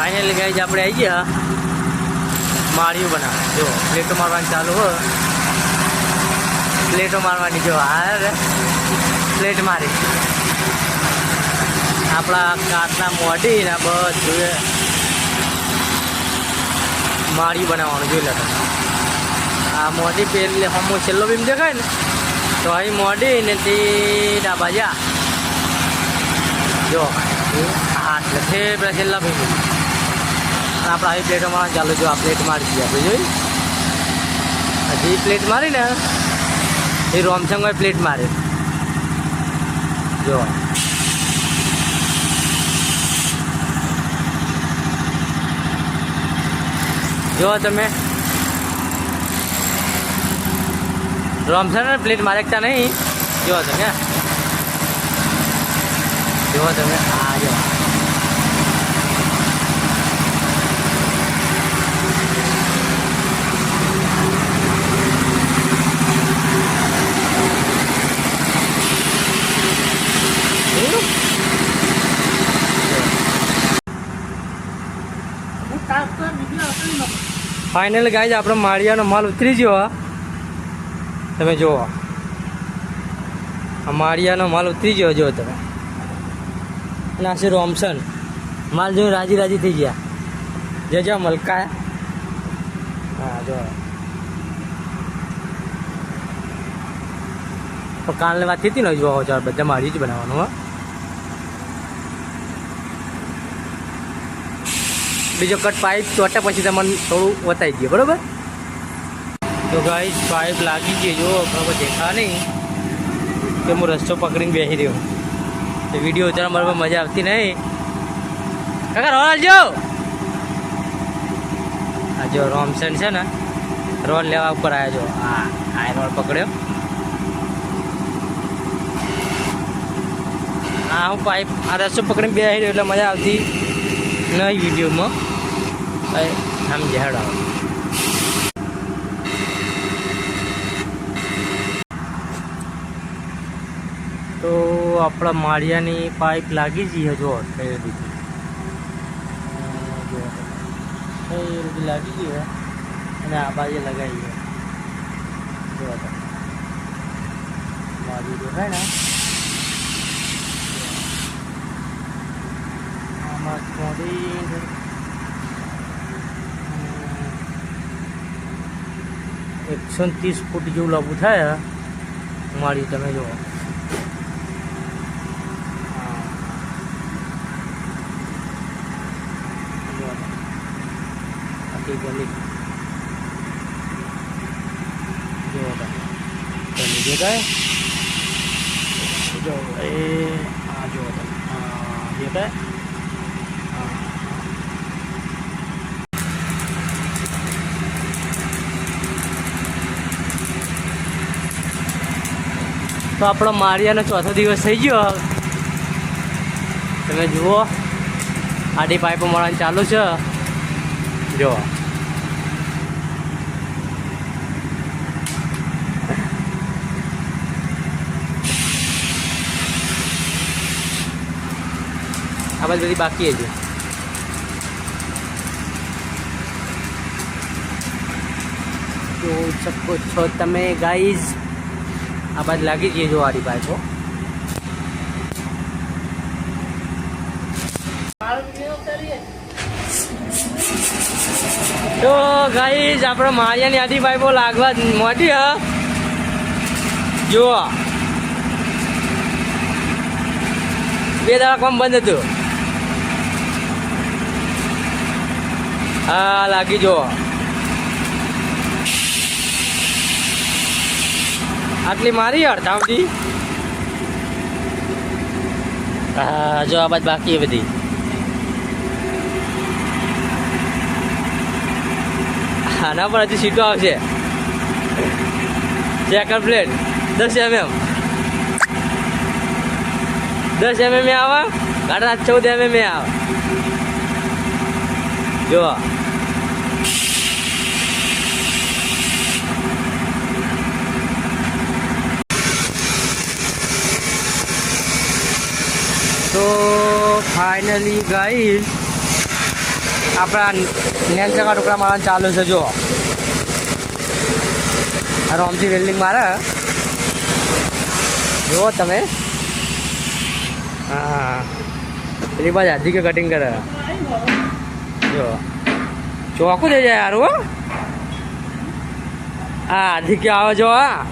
Finally guys આપણે આવી ગયા. માળિયું બનાવે જો પ્લેટો મારવાની ચાલુ હો. પ્લેટો મારવાની જો હાર. પ્લેટ મારી. આપણા કાચના મોઢી ને બધું માળી બનાવવાનું, જોઈ લે આ મોઢી પેલી હમો છેલ્લો બીમ દેખાય ને, તો અહીં મોઢી ને તે ડાબા જા હાથ પેલા છેલ્લા ભીમ આપણે આવી પ્લેટો મારવાનું ચાલુ જો આ પ્લેટ મારી દીધી આપણે જોઈ હજી પ્લેટ મારી ને, એ રોમસંગ પ્લેટ મારે. જો. જો તમે. રોમસંગ પ્લેટ મારે એકતા નહીં? જો તમે જો તમે આ જો. ફાઇનલ ગાય આપણો માળિયાનો માલ ઉતરી ગયો તમે જુઓ. આ માળિયાનો માલ ઉતરી ગયો, જુઓ તમે. અને આ છે રોમસન. માલ જોઈને રાજી રાજી થઈ ગયા. જે જો મલકાયા હા જો તો કાલની વાત થતી ને જોવા ચાલ, બધા મારી જ બનાવવાનું, હા. બીજો કટ પાઇપ ચોટે પછી તમને થોડું બતાવી દઈએ, બરાબર? તો ગાઈ પાઇપ લાગી ગઈ જો બરાબર દેખા નહીં. કે હું રસ્તો પકડીને બેસી રહ્યો. તો વીડિયો ઉતારવા બરાબર મજા આવતી નહીં. કાકા, રોલ જો આ જો રોમસન છે ને, રોલ લેવા ઉપર આવ્યા જો. હા, આ રોલ પકડ્યો. હા, હું પાઇપ, આ રસ્તો પકડીને બેસી રહ્યો એટલે મજા આવતી નહીં વિડીયોમાં આમ ઝાડ. આવે તો આપણા માળિયાની પાઇપ લાગી જઈએ હજુ કઈ રીતે? જો કઈ રીતે લાગી ગઈ અને આ બાજુ લગાવી જો. માળી દેખાય ને? આમાં થોડી એકસો ત્રીસ ફૂટ જેવું લાંબુ થાય માળી તમે જુઓ. આખી ગલી. જુઓ તમે. ગલી દેખાય જો એ, આ જુઓ તમે. હા હા તો આપણો મારિયાનો ચોથો દિવસ થઈ ગયો. તમે જુઓ, આડી પાઇપો મળવાનું ચાલુ છે. જુઓ આ બાજુ બધી બાકી છે તો શકો છો તમે ગાઈઝ આ બાજુ લાગી જઈએ જો આડી પાઇપો તો ગાઈઝ આપણે મારિયાની આડી પાઇપો લાગવા મોટી, હ. જુઓ. બે દાડા કોમ બંધ હતું. હા, લાગી જુઓ. આટલી મારી અડધાવથી હા, જો આ બાદ બાકી બધી. આના પર હજી સીટો આવશે. સેકન્ડ પ્લેટ દસ એમએમ દસ એમએમ આવે? સાડા ચૌદ એમએમ આવે. જો તો ફાઇનલી ગઈ આપણા નેનચકા ટુકડા મારવાનું ચાલુ છે જો રોમથી વેલ્ડિંગ મારે. જુઓ તમે. હા. પેલી બાજુ હાથી કે કટિંગ કરે? જો ચોખ્ખું થઈ જાય યાર હા. હાથી કે આવે જો હા.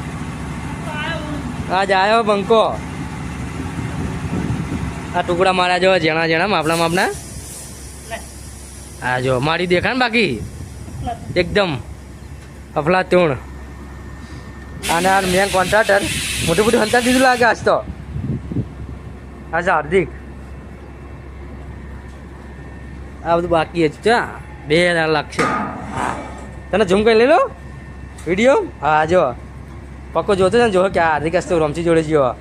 આજ આવ્યો બંકો. આ ટુકડા મારા જો જેણા જેણા માપણા માપણા હા જો, મારી દેખા ને બાકી? એકદમ અફલા તૂણ અને આ મેન કોન્ટ્રાક્ટર મોટું મોટું હંતા દીધું લાગે આજ તો. આજે હાર્દિક. આ બધું બાકી જ છે બે હજાર લાગશે. તને ઝૂમ કરી લઈ લો. વીડિયો હા, જો. પક્કો જોતો ને જો કે હાર્દિક હસ્તો રમસી જોડે જ્યો